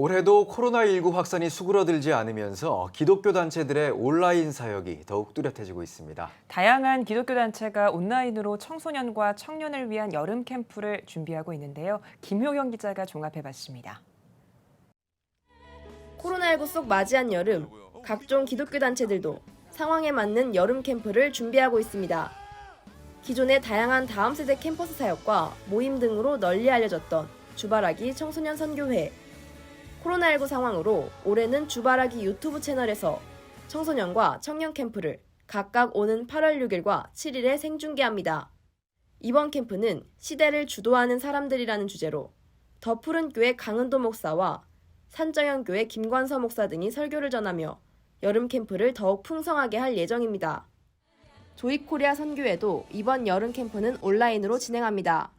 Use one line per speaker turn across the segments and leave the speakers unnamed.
올해도 코로나19 확산이 수그러들지 않으면서 기독교 단체들의 온라인 사역이 더욱 뚜렷해지고 있습니다.
다양한 기독교 단체가 온라인으로 청소년과 청년을 위한 여름 캠프를 준비하고 있는데요. 김효경 기자가 종합해봤습니다.
코로나19 속 맞이한 여름, 각종 기독교 단체들도 상황에 맞는 여름 캠프를 준비하고 있습니다. 기존의 다양한 다음 세대 캠퍼스 사역과 모임 등으로 널리 알려졌던 주바라기 청소년 선교회. 코로나19 상황으로 올해는 주바라기 유튜브 채널에서 청소년과 청년 캠프를 각각 오는 8월 6일과 7일에 생중계합니다. 이번 캠프는 시대를 주도하는 사람들이라는 주제로 더 푸른 교회 강은도 목사와 산정현 교회 김관서 목사 등이 설교를 전하며 여름 캠프를 더욱 풍성하게 할 예정입니다. 조이코리아 선교회도 이번 여름 캠프는 온라인으로 진행합니다.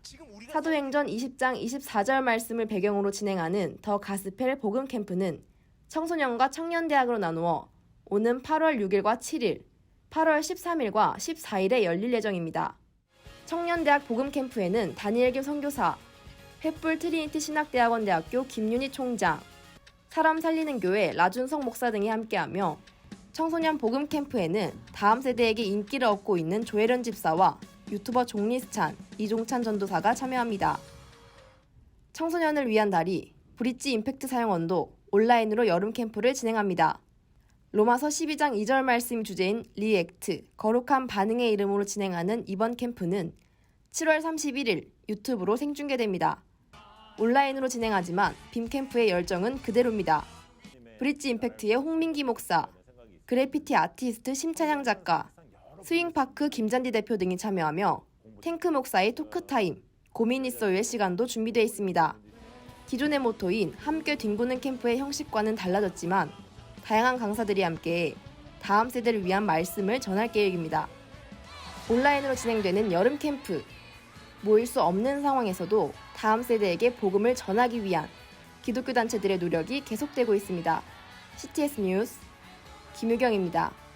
사도행전 20장 24절 말씀을 배경으로 진행하는 더 가스펠 복음 캠프는 청소년과 청년대학으로 나누어 오는 8월 6일과 7일, 8월 13일과 14일에 열릴 예정입니다. 청년대학 복음 캠프에는 다니엘 김 선교사, 횃불 트리니티 신학대학원 대학교 김윤희 총장, 사람 살리는 교회 라준성 목사 등이 함께하며 청소년 복음 캠프에는 다음 세대에게 인기를 얻고 있는 조혜련 집사와 유튜버 종리스찬, 이종찬 전도사가 참여합니다. 청소년을 위한 달이 브릿지 임팩트 사용원도 온라인으로 여름 캠프를 진행합니다. 로마서 12장 2절 말씀 주제인 리액트, 거룩한 반응의 이름으로 진행하는 이번 캠프는 7월 31일 유튜브로 생중계됩니다. 온라인으로 진행하지만 빔캠프의 열정은 그대로입니다. 브릿지 임팩트의 홍민기 목사, 그래피티 아티스트 심찬양 작가, 스윙파크 김잔디 대표 등이 참여하며 탱크 목사의 토크타임, 고민 있어요의 시간도 준비되어 있습니다. 기존의 모토인 함께 뒹구는 캠프의 형식과는 달라졌지만 다양한 강사들이 함께 다음 세대를 위한 말씀을 전할 계획입니다. 온라인으로 진행되는 여름 캠프, 모일 수 없는 상황에서도 다음 세대에게 복음을 전하기 위한 기독교 단체들의 노력이 계속되고 있습니다. CTS 뉴스 김유경입니다.